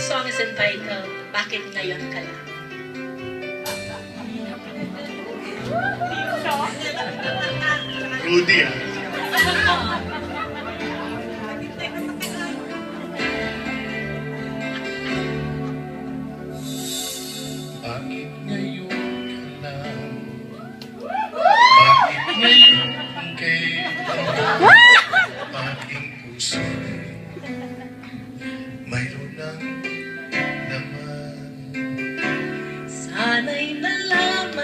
song is entitled, Bakit Ngayon Ka Lang? Rudy ah. Bakit ngayon ka lang? Bakit ngayon kailan? Aking puso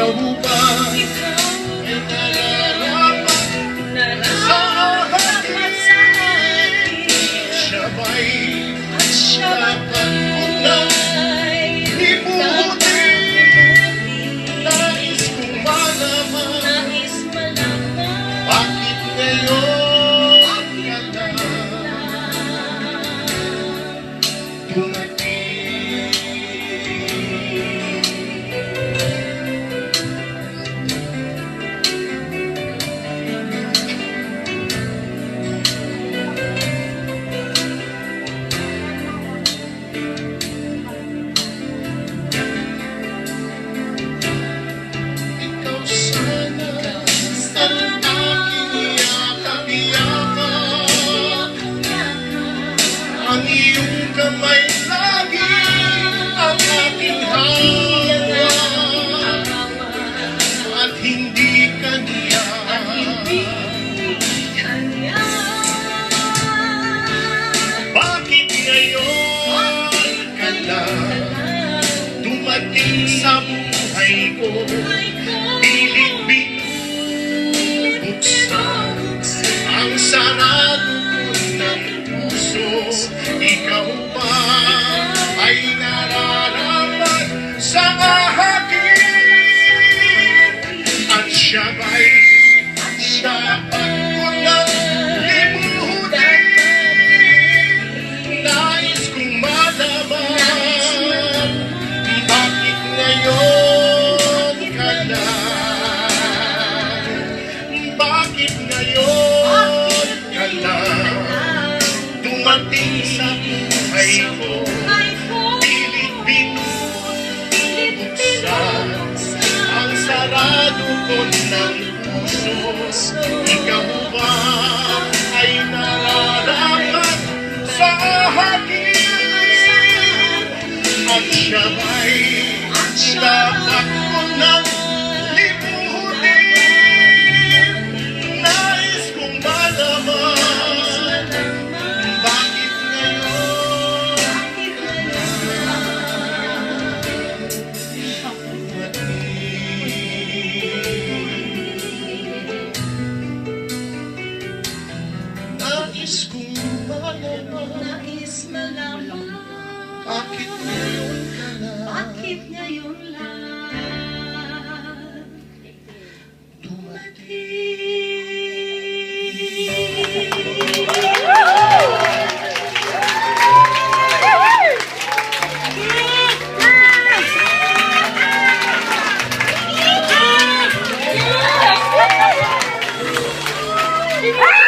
Ikaw ba kamay lagi ang aking hawak. At hindi kanya Bakit ngayon ka lang Dumating sa buhay ko sa buhay ko Pilit binubuksan Ang sarado ko ng puso Ikaw ba ay nararapat sa akin At siya Bakit ngayon ka lang? Bakit ngayon lang? Dumating. Ah!